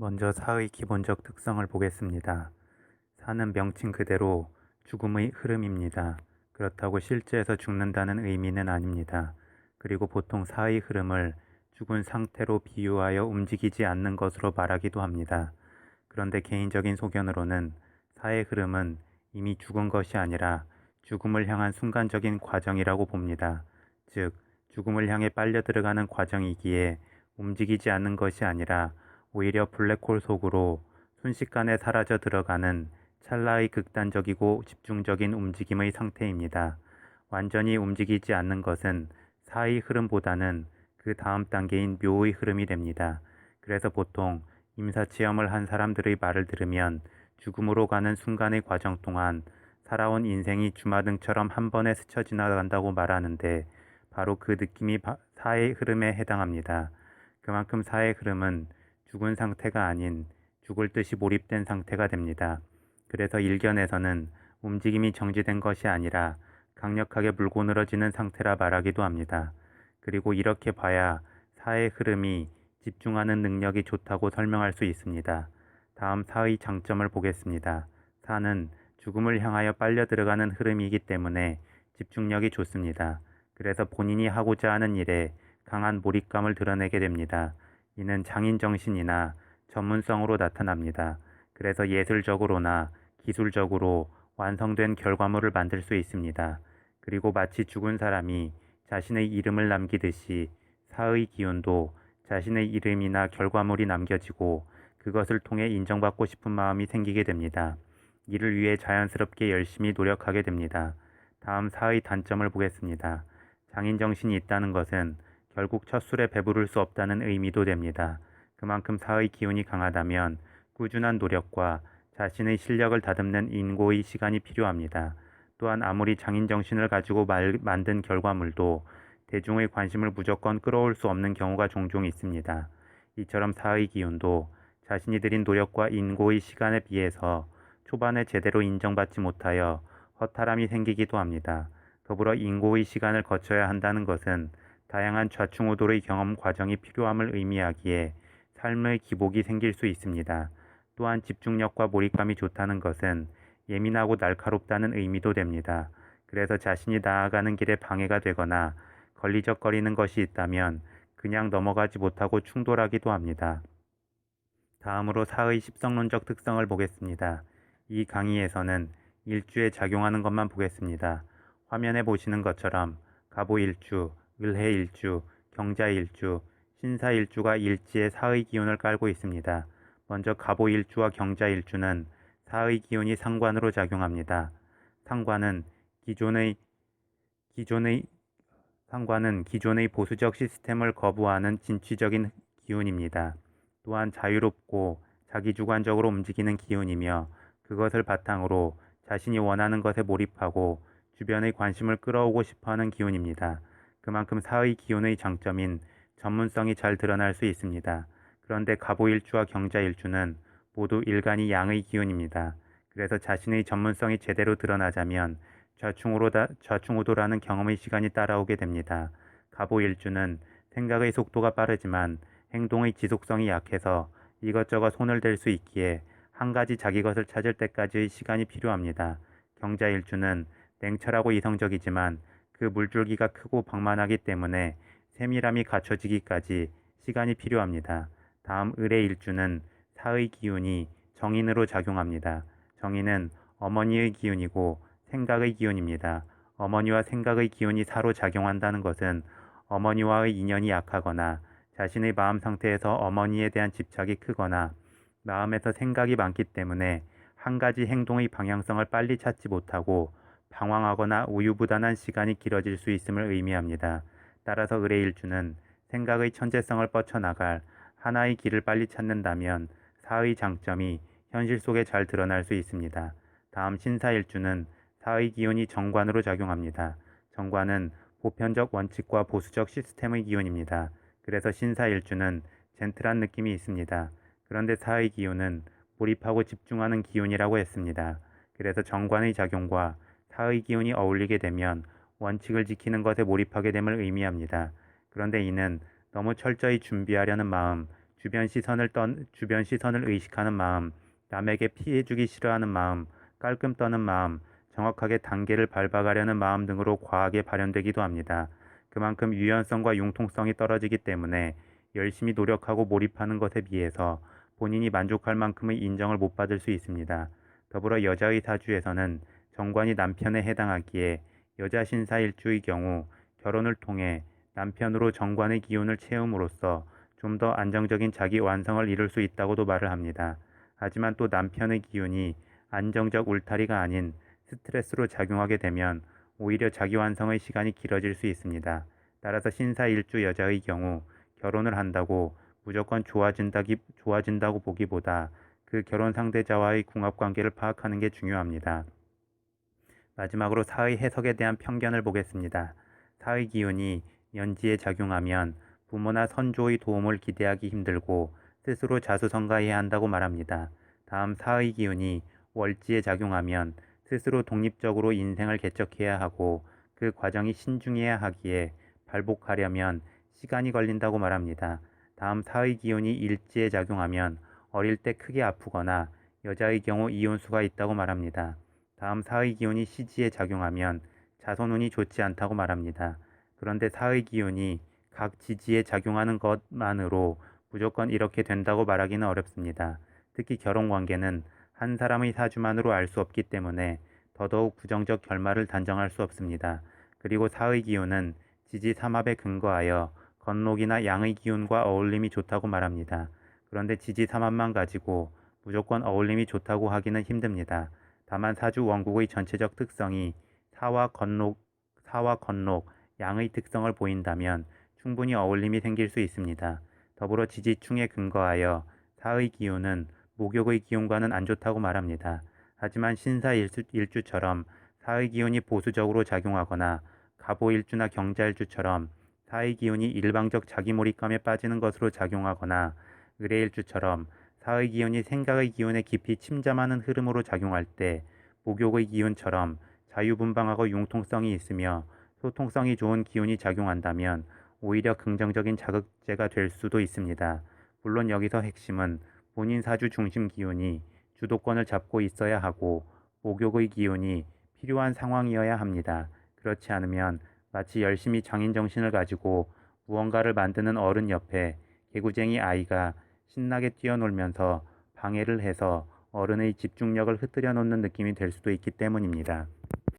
먼저 사의 기본적 특성을 보겠습니다. 사는 명칭 그대로 죽음의 흐름입니다. 그렇다고 실제에서 죽는다는 의미는 아닙니다. 그리고 보통 사의 흐름을 죽은 상태로 비유하여 움직이지 않는 것으로 말하기도 합니다. 그런데 개인적인 소견으로는 사의 흐름은 이미 죽은 것이 아니라 죽음을 향한 순간적인 과정이라고 봅니다. 즉, 죽음을 향해 빨려 들어가는 과정이기에 움직이지 않는 것이 아니라 오히려 블랙홀 속으로 순식간에 사라져 들어가는 찰나의 극단적이고 집중적인 움직임의 상태입니다. 완전히 움직이지 않는 것은 사의 흐름보다는 그 다음 단계인 묘의 흐름이 됩니다. 그래서 보통 임사 체험을 한 사람들의 말을 들으면 죽음으로 가는 순간의 과정 동안 살아온 인생이 주마등처럼 한 번에 스쳐 지나간다고 말하는데 바로 그 느낌이 사의 흐름에 해당합니다. 그만큼 사의 흐름은 죽은 상태가 아닌 죽을 듯이 몰입된 상태가 됩니다. 그래서 일견에서는 움직임이 정지된 것이 아니라 강력하게 물고 늘어지는 상태라 말하기도 합니다. 그리고 이렇게 봐야 사의 흐름이 집중하는 능력이 좋다고 설명할 수 있습니다. 다음 사의 장점을 보겠습니다. 사는 죽음을 향하여 빨려 들어가는 흐름이기 때문에 집중력이 좋습니다. 그래서 본인이 하고자 하는 일에 강한 몰입감을 드러내게 됩니다. 이는 장인 정신이나 전문성으로 나타납니다. 그래서 예술적으로나 기술적으로 완성된 결과물을 만들 수 있습니다. 그리고 마치 죽은 사람이 자신의 이름을 남기듯이 사의 기운도 자신의 이름이나 결과물이 남겨지고 그것을 통해 인정받고 싶은 마음이 생기게 됩니다. 이를 위해 자연스럽게 열심히 노력하게 됩니다. 다음 사의 단점을 보겠습니다. 장인 정신이 있다는 것은 결국 첫 술에 배부를 수 없다는 의미도 됩니다. 그만큼 사의 기운이 강하다면 꾸준한 노력과 자신의 실력을 다듬는 인고의 시간이 필요합니다. 또한 아무리 장인 정신을 가지고 말, 만든 결과물도 대중의 관심을 무조건 끌어올 수 없는 경우가 종종 있습니다. 이처럼 사의 기운도 자신이 들인 노력과 인고의 시간에 비해서 초반에 제대로 인정받지 못하여 허탈함이 생기기도 합니다. 더불어 인고의 시간을 거쳐야 한다는 것은 다양한 좌충우돌의 경험 과정이 필요함을 의미하기에 삶의 기복이 생길 수 있습니다. 또한 집중력과 몰입감이 좋다는 것은 예민하고 날카롭다는 의미도 됩니다. 그래서 자신이 나아가는 길에 방해가 되거나 걸리적거리는 것이 있다면 그냥 넘어가지 못하고 충돌하기도 합니다. 다음으로 사의 십성론적 특성을 보겠습니다. 이 강의에서는 일주에 작용하는 것만 보겠습니다. 화면에 보시는 것처럼 가보일주, 을해일주, 경자일주, 신사일주가 일지에 사의 기운을 깔고 있습니다. 먼저 가보일주와 경자일주는 사의 기운이 상관으로 작용합니다. 상관은 기존의 기존의 상관은 기존의 보수적 시스템을 거부하는 진취적인 기운입니다. 또한 자유롭고 자기주관적으로 움직이는 기운이며 그것을 바탕으로 자신이 원하는 것에 몰입하고 주변의 관심을 끌어오고 싶어하는 기운입니다. 그만큼 사의 기운의 장점인 전문성이 잘 드러날 수 있습니다. 그런데 가보일주와 경자일주는 모두 일간이 양의 기운입니다. 그래서 자신의 전문성이 제대로 드러나자면 좌충우로다, 좌충우도라는 경험의 시간이 따라오게 됩니다. 가보일주는 생각의 속도가 빠르지만 행동의 지속성이 약해서 이것저것 손을 댈 수 있기에 한 가지 자기 것을 찾을 때까지의 시간이 필요합니다. 경자일주는 냉철하고 이성적이지만 그 물줄기가 크고 방만하기 때문에 세밀함이 갖춰지기까지 시간이 필요합니다. 다음 을의 일주는 사의 기운이 정인으로 작용합니다. 정인은 어머니의 기운이고 생각의 기운입니다. 어머니와 생각의 기운이 사로 작용한다는 것은 어머니와의 인연이 약하거나 자신의 마음 상태에서 어머니에 대한 집착이 크거나 마음에서 생각이 많기 때문에 한 가지 행동의 방향성을 빨리 찾지 못하고 방황하거나 우유부단한 시간이 길어질 수 있음을 의미합니다. 따라서 의뢰일주는 생각의 천재성을 뻗쳐나갈 하나의 길을 빨리 찾는다면 사의 장점이 현실 속에 잘 드러날 수 있습니다. 다음 신사일주는 사의 기운이 정관으로 작용합니다. 정관은 보편적 원칙과 보수적 시스템의 기운입니다. 그래서 신사일주는 젠틀한 느낌이 있습니다. 그런데 사의 기운은 몰입하고 집중하는 기운이라고 했습니다. 그래서 정관의 작용과 사의 기운이 어울리게 되면 원칙을 지키는 것에 몰입하게 됨을 의미합니다. 그런데 이는 너무 철저히 준비하려는 마음, 주변 시선을 떤 주변 시선을 의식하는 마음, 남에게 피해 주기 싫어하는 마음, 깔끔 떠는 마음, 정확하게 단계를 밟아가려는 마음 등으로 과하게 발현되기도 합니다. 그만큼 유연성과 융통성이 떨어지기 때문에 열심히 노력하고 몰입하는 것에 비해서 본인이 만족할 만큼의 인정을 못 받을 수 있습니다. 더불어 여자의 사주에서는 정관이 남편에 해당하기에 여자 신사 일주의 경우 결혼을 통해 남편으로 정관의 기운을 채움으로써 좀 더 안정적인 자기 완성을 이룰 수 있다고도 말을 합니다. 하지만 또 남편의 기운이 안정적 울타리가 아닌 스트레스로 작용하게 되면 오히려 자기 완성의 시간이 길어질 수 있습니다. 따라서 신사 일주 여자의 경우 결혼을 한다고 무조건 좋아진다기, 좋아진다고 보기보다 그 결혼 상대자와의 궁합 관계를 파악하는 게 중요합니다. 마지막으로 사의 해석에 대한 편견을 보겠습니다. 사의 기운이 연지에 작용하면 부모나 선조의 도움을 기대하기 힘들고 스스로 자수성가해야 한다고 말합니다. 다음 사의 기운이 월지에 작용하면 스스로 독립적으로 인생을 개척해야 하고 그 과정이 신중해야 하기에 발복하려면 시간이 걸린다고 말합니다. 다음 사의 기운이 일지에 작용하면 어릴 때 크게 아프거나 여자의 경우 이혼수가 있다고 말합니다. 다음 사의 기운이 시지에 작용하면 자손운이 좋지 않다고 말합니다. 그런데 사의 기운이 각 지지에 작용하는 것만으로 무조건 이렇게 된다고 말하기는 어렵습니다. 특히 결혼 관계는 한 사람의 사주만으로 알 수 없기 때문에 더더욱 부정적 결말을 단정할 수 없습니다. 그리고 사의 기운은 지지 삼합에 근거하여 건록이나 양의 기운과 어울림이 좋다고 말합니다. 그런데 지지 삼합만 가지고 무조건 어울림이 좋다고 하기는 힘듭니다. 다만 사주 원국의 전체적 특성이 사와 건록, 사와 건록, 양의 특성을 보인다면 충분히 어울림이 생길 수 있습니다. 더불어 지지충에 근거하여 사의 기운은 목욕의 기운과는 안 좋다고 말합니다. 하지만 신사 일주, 일주처럼 사의 기운이 보수적으로 작용하거나 가보일주나 경자일주처럼 사의 기운이 일방적 자기 몰입감에 빠지는 것으로 작용하거나 의뢰일주처럼 사의 기운이 생각의 기운에 깊이 침잠하는 흐름으로 작용할 때 목욕의 기운처럼 자유분방하고 융통성이 있으며 소통성이 좋은 기운이 작용한다면 오히려 긍정적인 자극제가 될 수도 있습니다. 물론 여기서 핵심은 본인 사주 중심 기운이 주도권을 잡고 있어야 하고 목욕의 기운이 필요한 상황이어야 합니다. 그렇지 않으면 마치 열심히 장인 정신을 가지고 무언가를 만드는 어른 옆에 개구쟁이 아이가 신나게 뛰어놀면서 방해를 해서 어른의 집중력을 흩뜨려 놓는 느낌이 될 수도 있기 때문입니다.